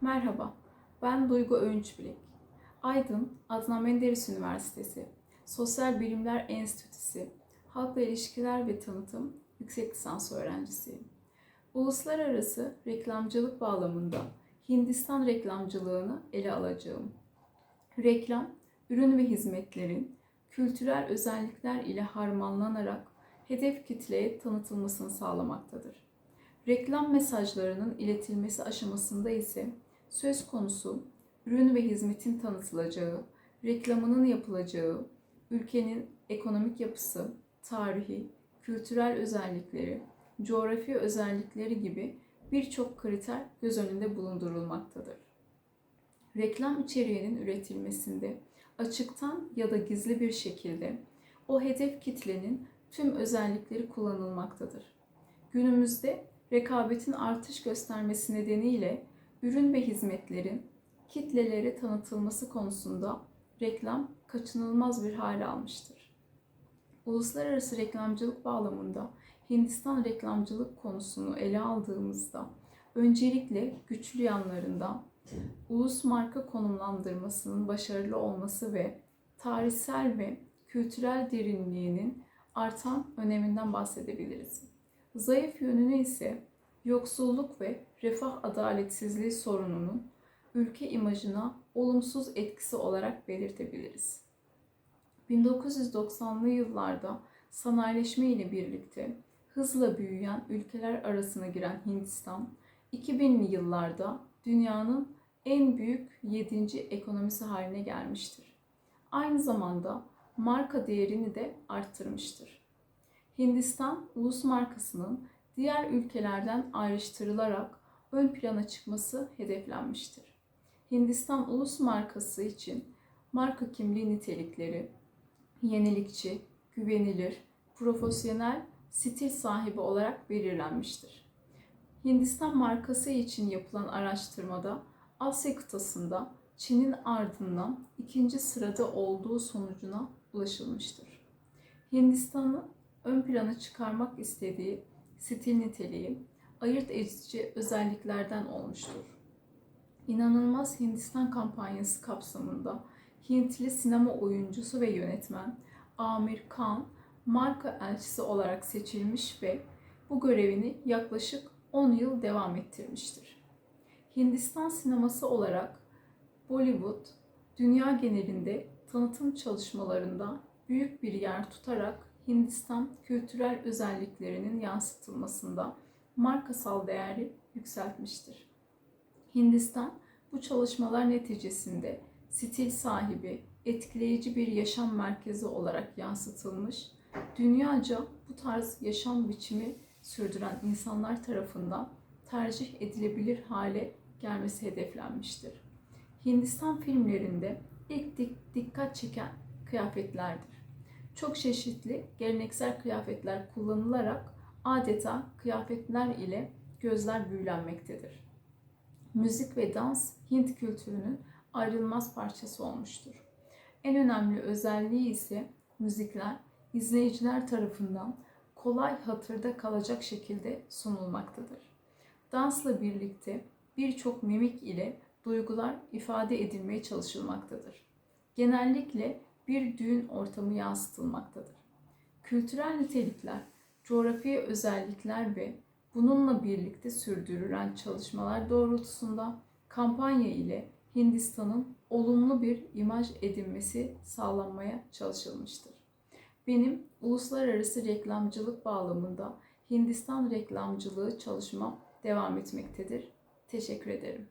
Merhaba, ben Duygu Öğünçbilek. Aydın, Adnan Menderes Üniversitesi, Sosyal Bilimler Enstitüsü, Halkla İlişkiler ve Tanıtım yüksek lisans öğrencisiyim. Uluslararası reklamcılık bağlamında Hindistan reklamcılığını ele alacağım. Reklam, ürün ve hizmetlerin kültürel özellikler ile harmanlanarak hedef kitleye tanıtılmasını sağlamaktadır. Reklam mesajlarının iletilmesi aşamasında ise söz konusu ürün ve hizmetin tanıtılacağı, reklamının yapılacağı, ülkenin ekonomik yapısı, tarihi, kültürel özellikleri, coğrafi özellikleri gibi birçok kriter göz önünde bulundurulmaktadır. Reklam içeriğinin üretilmesinde açıktan ya da gizli bir şekilde o hedef kitlenin tüm özellikleri kullanılmaktadır. Günümüzde rekabetin artış göstermesi nedeniyle ürün ve hizmetlerin kitlelere tanıtılması konusunda reklam kaçınılmaz bir hale almıştır. Uluslararası reklamcılık bağlamında Hindistan reklamcılık konusunu ele aldığımızda öncelikle güçlü yanlarından ulus marka konumlandırmasının başarılı olması ve tarihsel ve kültürel derinliğinin artan öneminden bahsedebiliriz. Zayıf yönünü ise yoksulluk ve refah adaletsizliği sorununun ülke imajına olumsuz etkisi olarak belirtebiliriz. 1990'lı yıllarda sanayileşme ile birlikte hızla büyüyen ülkeler arasına giren Hindistan, 2000'li yıllarda dünyanın en büyük 7. ekonomisi haline gelmiştir. Aynı zamanda marka değerini de arttırmıştır. Hindistan ulus markasının diğer ülkelerden ayrıştırılarak ön plana çıkması hedeflenmiştir. Hindistan ulus markası için marka kimliği nitelikleri yenilikçi, güvenilir, profesyonel, stil sahibi olarak belirlenmiştir. Hindistan markası için yapılan araştırmada Asya kıtasında Çin'in ardından ikinci sırada olduğu sonucuna ulaşılmıştır. Hindistan'ı ön plana çıkarmak istediği stil niteliği ayırt edici özelliklerden olmuştur. İnanılmaz Hindistan kampanyası kapsamında Hintli sinema oyuncusu ve yönetmen Amir Khan marka elçisi olarak seçilmiş ve bu görevini yaklaşık 10 yıl devam ettirmiştir. Hindistan sineması olarak Bollywood dünya genelinde tanıtım çalışmalarında büyük bir yer tutarak Hindistan kültürel özelliklerinin yansıtılmasında markasal değeri yükseltmiştir. Hindistan bu çalışmalar neticesinde stil sahibi, etkileyici bir yaşam merkezi olarak yansıtılmış, dünyaca bu tarz yaşam biçimi sürdüren insanlar tarafından tercih edilebilir hale gelmesi hedeflenmiştir. Hindistan filmlerinde ilk dikkat çeken kıyafetlerdir. Çok çeşitli geleneksel kıyafetler kullanılarak adeta kıyafetler ile gözler büyülenmektedir. Müzik ve dans Hint kültürünün ayrılmaz parçası olmuştur. En önemli özelliği ise müzikler izleyiciler tarafından kolay hatırda kalacak şekilde sunulmaktadır. Dansla birlikte birçok mimik ile duygular ifade edilmeye çalışılmaktadır. Genellikle bir düğün ortamı yansıtılmaktadır. Kültürel nitelikler, coğrafi özellikler ve bununla birlikte sürdürülen çalışmalar doğrultusunda kampanya ile Hindistan'ın olumlu bir imaj edinmesi sağlanmaya çalışılmıştır. Benim uluslararası reklamcılık bağlamında Hindistan reklamcılığı çalışmam devam etmektedir. Teşekkür ederim.